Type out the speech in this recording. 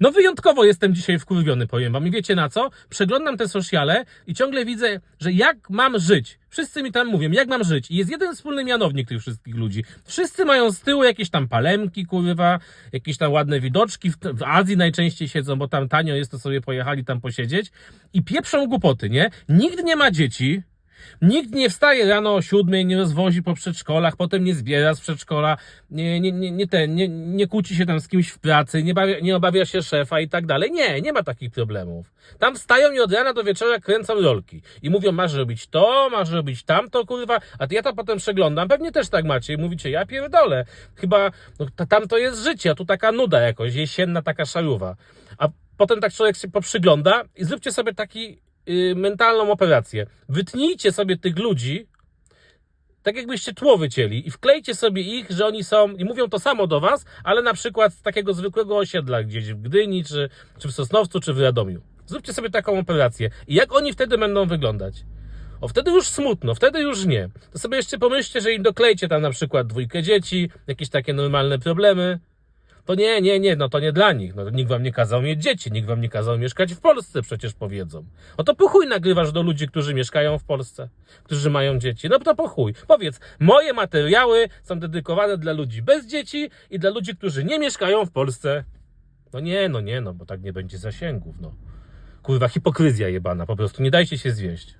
No wyjątkowo jestem dzisiaj wkurwiony, powiem wam. I wiecie na co? Przeglądam te sociale i ciągle widzę, że jak mam żyć. Wszyscy mi tam mówią, jak mam żyć. I jest jeden wspólny mianownik tych wszystkich ludzi. Wszyscy mają z tyłu jakieś tam palemki, kurwa, jakieś tam ładne widoczki. W, w Azji najczęściej siedzą, bo tam tanio jest, to sobie pojechali tam posiedzieć. I pieprzą głupoty, nie? Nikt nie ma dzieci. Nikt nie wstaje rano o siódmej, nie rozwozi po przedszkolach, potem nie zbiera z przedszkola, nie, nie, nie, nie, ten, nie, nie kłóci się tam z kimś w pracy, nie, bawia, nie obawia się szefa i tak dalej. Nie, nie ma takich problemów. Tam wstają i od rana do wieczora kręcą rolki. I mówią, masz robić to, masz robić tamto, kurwa, a ja to potem przeglądam. Pewnie też tak macie i mówicie, ja pierdolę. Chyba no, ta- tam to jest życie, a tu taka nuda jakoś, jesienna taka szaruwa. A potem tak człowiek się poprzygląda i zróbcie sobie taki y, mentalną operację. Wytnijcie sobie tych ludzi, tak jakbyście tło wycięli i wklejcie sobie ich, że oni są i mówią to samo do was, ale na przykład z takiego zwykłego osiedla gdzieś w Gdyni, czy, czy w Sosnowcu, czy w Radomiu. Zróbcie sobie taką operację. I jak oni wtedy będą wyglądać? O, wtedy już smutno, wtedy już nie. To sobie jeszcze pomyślcie, że im doklejcie tam na przykład dwójkę dzieci, jakieś takie normalne problemy. To nie, nie, nie, no to nie dla nich. No, nikt wam nie kazał mieć dzieci, nikt wam nie kazał mieszkać w Polsce, przecież powiedzą. No to po chuj nagrywasz do ludzi, którzy mieszkają w Polsce, którzy mają dzieci. No to po chuj. Powiedz, moje materiały są dedykowane dla ludzi bez dzieci i dla ludzi, którzy nie mieszkają w Polsce. No nie, no nie, no bo tak nie będzie zasięgów, no. Kurwa, hipokryzja jebana, po prostu nie dajcie się zwieść.